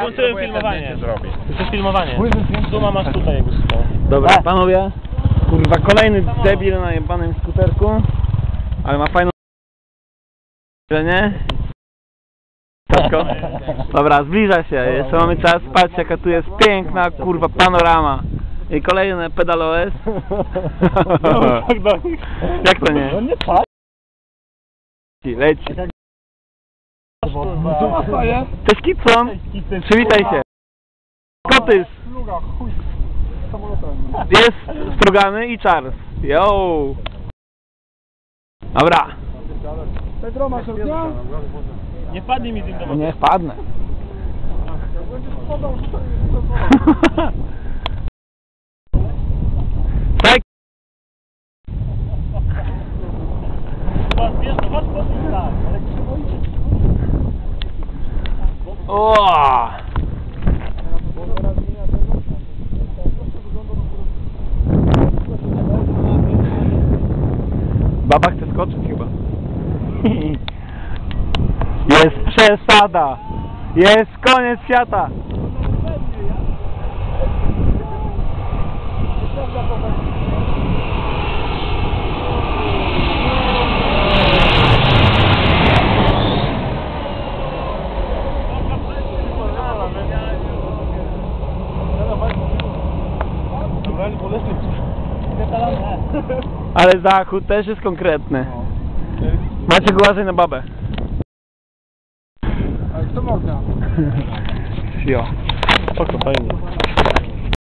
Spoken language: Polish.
Włączyłem filmowanie. zrobić. To jest filmowanie. Suma masz tutaj jakby szukał. Dobra, panowie. Kurwa, kolejny debil na jebanym skuterku. Ale ma fajną... nie? Tasko. Dobra, zbliża się. Jeszcze mamy czas. Patrzcie, jaka tu jest piękna, kurwa, panorama. I kolejne pedal OS. Jak to nie? No nie patrz. Leci. Co stoję? Cześć Kitson. Przywitaj się. Kotys. Sluga, chuj. Samolotem. Jest strugany i Charles. Yo. Dobra. Pedro, masz ognia? Nie wpadnij mi z nim do wody. Nie wpadnę. Będziesz podał, że to jest... Tak. Chyba, Wiesz, to nim tak. O. Baba chce skoczyć chyba. Jest przesada. Jest koniec świata. Ale zachód też jest konkretny. Macie uważaj na babę. Ale kto ma ognia? Jo. Spoko, fajnie.